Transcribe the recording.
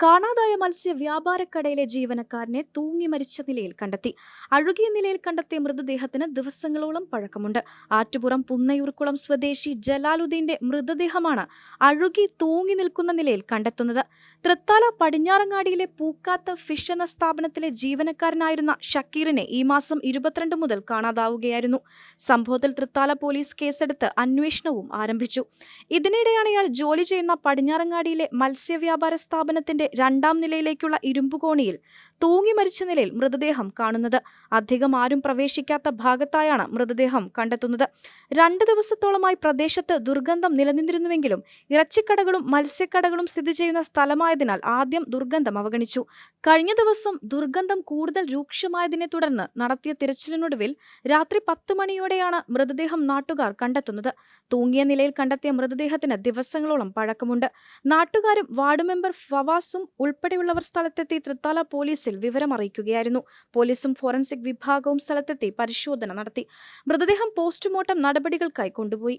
കാണാതായ മത്സ്യ വ്യാപാരക്കടയിലെ ജീവനക്കാരനെ തൂങ്ങി മരിച്ച നിലയിൽ കണ്ടെത്തി. അഴുകിയ നിലയിൽ കണ്ടെത്തിയ മൃതദേഹത്തിന് ദിവസങ്ങളോളം പഴക്കമുണ്ട്. ആറ്റുപുറം പുന്നയൂർക്കുളം സ്വദേശി ജലാലുദ്ദീന്റെ മൃതദേഹമാണ് അഴുകി തൂങ്ങി നിൽക്കുന്ന നിലയിൽ കണ്ടെത്തുന്നത്. തൃത്താല പടിഞ്ഞാറങ്ങാടിയിലെ പൂക്കാത്ത ഫിഷ് എന്ന സ്ഥാപനത്തിലെ ജീവനക്കാരനായിരുന്ന ഷക്കീറിനെ ഈ മാസം ഇരുപത്തിരണ്ട് മുതൽ കാണാതാവുകയായിരുന്നു. സംഭവത്തിൽ തൃത്താല പോലീസ് കേസെടുത്ത് അന്വേഷണവും ആരംഭിച്ചു. ഇതിനിടെയാണ് ഇയാൾ ജോലി ചെയ്യുന്ന പടിഞ്ഞാറങ്ങാടിയിലെ മത്സ്യവ്യാപാര സ്ഥാപനത്തിന്റെ രണ്ടാം നിലയിലേക്കുള്ള ഇരുമ്പുകോണിയിൽ തൂങ്ങി മരിച്ച നിലയിൽ മൃതദേഹം കാണുന്നത്. അധികം ആരും പ്രവേശിക്കാത്ത ഭാഗത്തായാണ് മൃതദേഹം കണ്ടെത്തുന്നത്. രണ്ട് ദിവസത്തോളമായി പ്രദേശത്ത് ദുർഗന്ധം നിലനിന്നിരുന്നുവെങ്കിലും ഇറച്ചിക്കടകളും മത്സ്യക്കടകളും സ്ഥിതി ചെയ്യുന്ന സ്ഥലമായതിനാൽ ആദ്യം ദുർഗന്ധം അവഗണിച്ചു. കഴിഞ്ഞ ദിവസം ദുർഗന്ധം കൂടുതൽ രൂക്ഷമായതിനെ തുടർന്ന് നടത്തിയ തിരച്ചിലിനൊടുവിൽ രാത്രി പത്ത് മണിയോടെയാണ് മൃതദേഹം നാട്ടുകാർ കണ്ടെത്തുന്നത്. തൂങ്ങിയ നിലയിൽ കണ്ടെത്തിയ മൃതദേഹത്തിന് ദിവസങ്ങളോളം പഴക്കമുണ്ട്. നാട്ടുകാരും വാർഡ് മെമ്പർ ഫവാസും ഉൾപ്പെടെയുള്ളവർ സ്ഥലത്തെത്തി തൃത്താല പോലീസിൽ വിവരം അറിയിക്കുകയായിരുന്നു. പോലീസും ഫോറൻസിക് വിഭാഗവും സ്ഥലത്തെത്തി പരിശോധന നടത്തി. മൃതദേഹം പോസ്റ്റ്മോർട്ടം നടപടികൾക്കായി കൊണ്ടുപോയി.